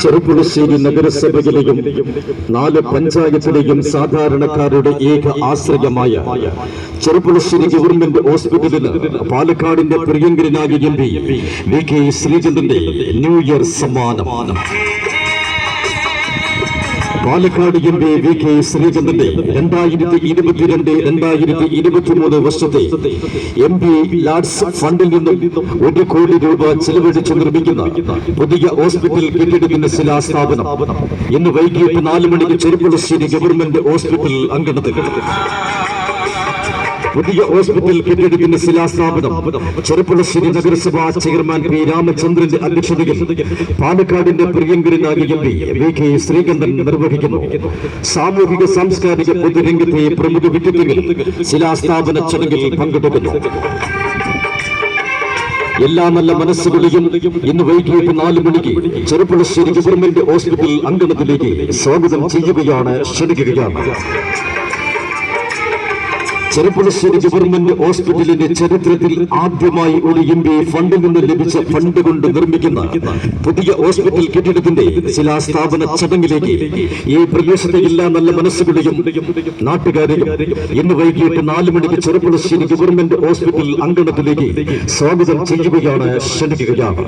ചെറുപ്പുളശ്ശേരി നഗരസഭയിലെയും നാല് പഞ്ചായത്തിലെയും സാധാരണക്കാരുടെ ഏക ആശ്രയമായ ചെറുപുളിശ്ശേരി ഗവൺമെന്റ് ഹോസ്പിറ്റലിന് പാലക്കാടിന്റെ പ്രിയങ്കരനായ എം പി വി കെ ശ്രീചന്ദ്രന്റെ ന്യൂ ഇയർ സമ്മാനം. Palakkad M P V K ശ്രീചന്ദ്രന്റെ രണ്ടായിരത്തി ഇരുപത്തിരണ്ട് രണ്ടായിരത്തി ഇരുപത്തിമൂന്ന് വർഷത്തെ എം പി ലാഡ്സ് ഫണ്ടിൽ നിന്നും ഒരു കോടി രൂപ ചെലവഴിച്ച് നിർമ്മിക്കുന്ന പുതിയ ഹോസ്പിറ്റൽ കെട്ടിടത്തിന്റെ ശിലാസ്ഥാപനം ഇന്ന് വൈകിട്ട് നാല് മണിക്ക് ചെറുപ്പുളശ്ശേരി ഗവൺമെന്റ് ഹോസ്പിറ്റൽ അങ്കണത്തിൽ. പുതിയ ഹോസ്പിറ്റൽ കെട്ടിടത്തിന്റെ ശിലാസ്ഥാപനം. ചെറുപ്പുളശ്ശേരി നഗരസഭാ ചെയർമാൻ പി രാമചന്ദ്രന്റെ അധ്യക്ഷതയിൽ പാലക്കാടിന്റെ പ്രിയങ്കരനായ എം പി ശ്രീകണ്ഠൻ നിർവഹിക്കുന്നു. സാമൂഹിക സാംസ്കാരിക പൊതുരംഗത്തെ പ്രമുഖ വ്യക്തിത്വങ്ങൾ ശിലാസ്ഥാപന ചടങ്ങിൽ പങ്കെടുക്കുന്നു. എല്ലാ നല്ല മനസ്സുകളെയും ഇന്ന് വൈകിട്ട് നാല് മണിക്ക് ചെറുപ്പുളശ്ശേരി ഗവൺമെന്റ് ഹോസ്പിറ്റൽ അങ്കണത്തിലേക്ക് സ്വാഗതം ചെയ്യുകയാണ് ക്ഷണിക്കുകയാണ്. ചെറുപ്പുളശ്ശേരി ഗവൺമെന്റ് ഹോസ്പിറ്റലിന്റെ ചരിത്രത്തിൽ ആദ്യമായി ഒരു എം ബി ഫണ്ടിൽ നിന്ന് ലഭിച്ച ഫണ്ട് കൊണ്ട് നിർമ്മിക്കുന്ന പുതിയ ഹോസ്പിറ്റൽ കെട്ടിടത്തിന്റെ ശിലാസ്ഥാപന ചടങ്ങിലേക്ക് ഈ പ്രദേശത്തെ എല്ലാ നല്ല മനസ്സുകളെയും നാട്ടുകാരെയും ഇന്ന് വൈകിട്ട് നാല് മണിക്ക് ചെറുപ്പുളശ്ശേരി ഗവൺമെന്റ് ഹോസ്പിറ്റൽ അങ്കണത്തിലേക്ക് സ്വാഗതം ചെയ്യുകയാണ് ക്ഷണിക്കുകയാണ്